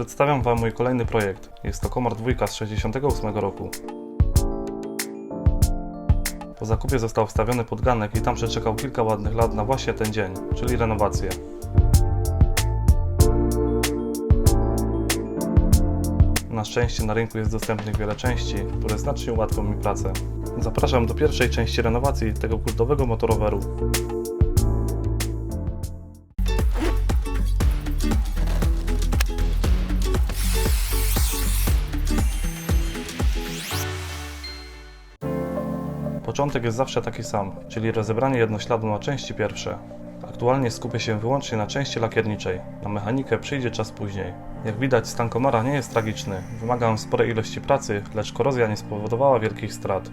Przedstawiam Wam mój kolejny projekt. Jest to Komar 2 z 68 roku. Po zakupie został wstawiony pod ganek i tam przeczekał kilka ładnych lat na właśnie ten dzień, czyli renowację. Na szczęście na rynku jest dostępnych wiele części, które znacznie ułatwią mi pracę. Zapraszam do pierwszej części renowacji tego kultowego motoroweru. Początek jest zawsze taki sam, czyli rozebranie jednośladu na części pierwsze. Aktualnie skupię się wyłącznie na części lakierniczej. Na mechanikę przyjdzie czas później. Jak widać, stan komara nie jest tragiczny. Wymaga on sporej ilości pracy, lecz korozja nie spowodowała wielkich strat.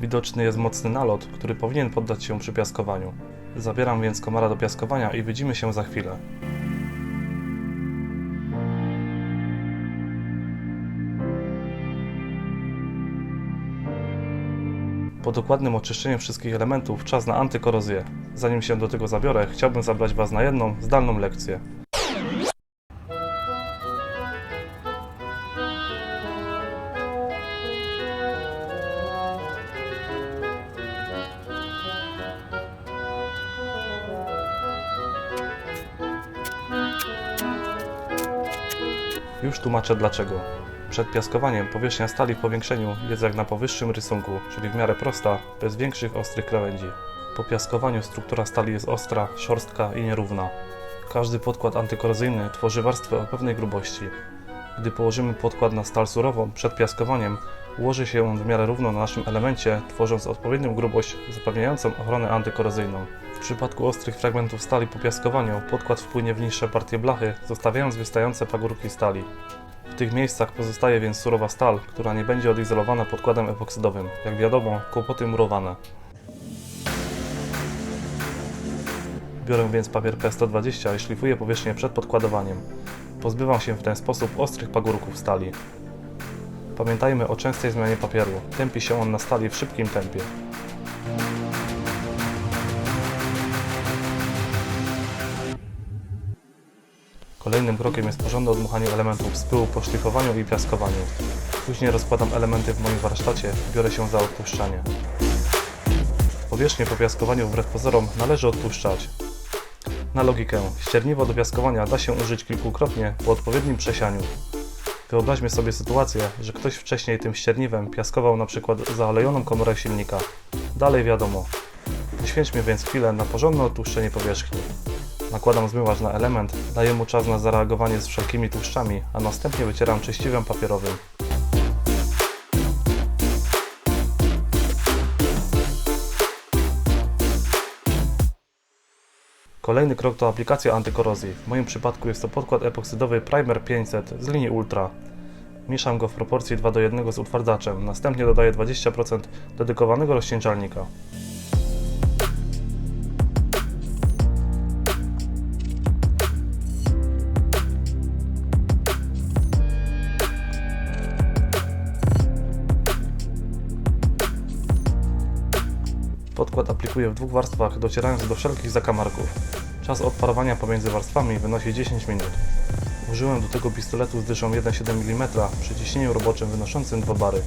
Widoczny jest mocny nalot, który powinien poddać się przypiaskowaniu. Zabieram więc komara do piaskowania i widzimy się za chwilę. Po dokładnym oczyszczeniu wszystkich elementów czas na antykorozję. Zanim się do tego zabiorę, chciałbym zabrać Was na jedną zdalną lekcję. Już tłumaczę dlaczego. Przed piaskowaniem powierzchnia stali w powiększeniu jest jak na powyższym rysunku, czyli w miarę prosta, bez większych ostrych krawędzi. Po piaskowaniu struktura stali jest ostra, szorstka i nierówna. Każdy podkład antykorozyjny tworzy warstwę o pewnej grubości. Gdy położymy podkład na stal surową przed piaskowaniem, ułoży się on w miarę równo na naszym elemencie, tworząc odpowiednią grubość zapewniającą ochronę antykorozyjną. W przypadku ostrych fragmentów stali po piaskowaniu podkład wpłynie w niższe partie blachy, zostawiając wystające pagórki stali. W tych miejscach pozostaje więc surowa stal, która nie będzie odizolowana podkładem epoksydowym. Jak wiadomo, kłopoty murowane. Biorę więc papier P120 i szlifuję powierzchnię przed podkładowaniem. Pozbywam się w ten sposób ostrych pagórków stali. Pamiętajmy o częstej zmianie papieru. Tępi się on na stali w szybkim tempie. Kolejnym krokiem jest porządne odmuchanie elementów z pyłu po szlifowaniu i piaskowaniu. Później rozkładam elementy w moim warsztacie i biorę się za odtłuszczanie. Powierzchnię po piaskowaniu wbrew pozorom należy odtłuszczać. Na logikę, ścierniwo do piaskowania da się użyć kilkukrotnie po odpowiednim przesianiu. Wyobraźmy sobie sytuację, że ktoś wcześniej tym ścierniwem piaskował przykład zaalejoną komorę silnika. Dalej wiadomo. Poświęćmy więc chwilę na porządne odtłuszczenie powierzchni. Nakładam zmywacz na element, daję mu czas na zareagowanie z wszelkimi tłuszczami, a następnie wycieram czyściwem papierowym. Kolejny krok to aplikacja antykorozji. W moim przypadku jest to podkład epoksydowy Primer 500 z linii Ultra. Mieszam go w proporcji 2 do 1 z utwardzaczem, następnie dodaję 20% dedykowanego rozcieńczalnika. Podkład aplikuję w dwóch warstwach, docierając do wszelkich zakamarków. Czas odparowania pomiędzy warstwami wynosi 10 minut. Użyłem do tego pistoletu z dyszą 1,7 mm przy ciśnieniu roboczym wynoszącym 2 bary.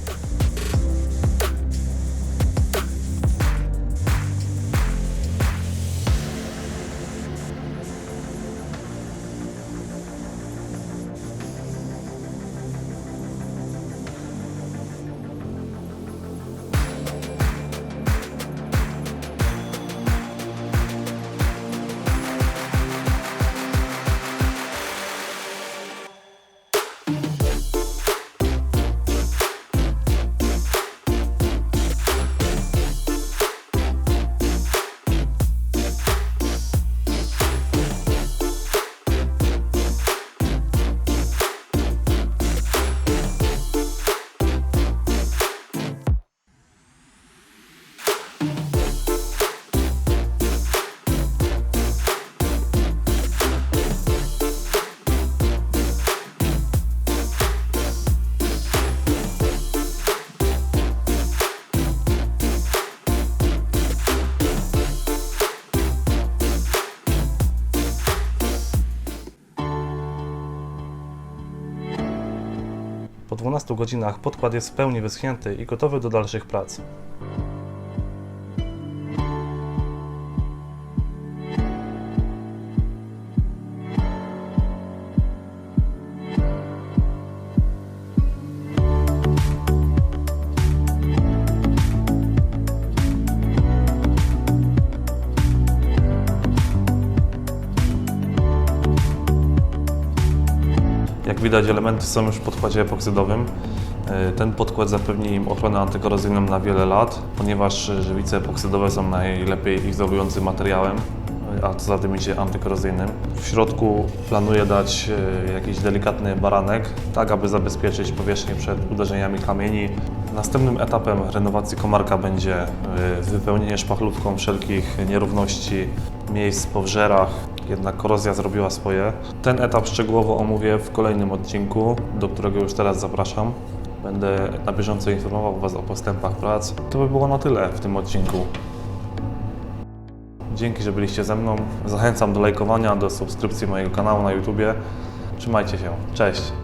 Po 12 godzinach podkład jest w pełni wyschnięty i gotowy do dalszych prac. Widać, elementy są już w podkładzie epoksydowym. E, Ten podkład zapewni im ochronę antykorozyjną na wiele lat, ponieważ e, żywice epoksydowe są najlepiej izolującym materiałem, e, a co za tym idzie antykorozyjnym. W środku planuję dać jakiś delikatny baranek, tak aby zabezpieczyć powierzchnię przed uderzeniami kamieni. Następnym etapem renowacji komarka będzie wypełnienie szpachlówką wszelkich nierówności, miejsc po wżerach, jednak korozja zrobiła swoje. Ten etap szczegółowo omówię w kolejnym odcinku, do którego już teraz zapraszam. Będę na bieżąco informował Was o postępach prac. To by było na tyle w tym odcinku. Dzięki, że byliście ze mną. Zachęcam do lajkowania, do subskrypcji mojego kanału na YouTube. Trzymajcie się. Cześć!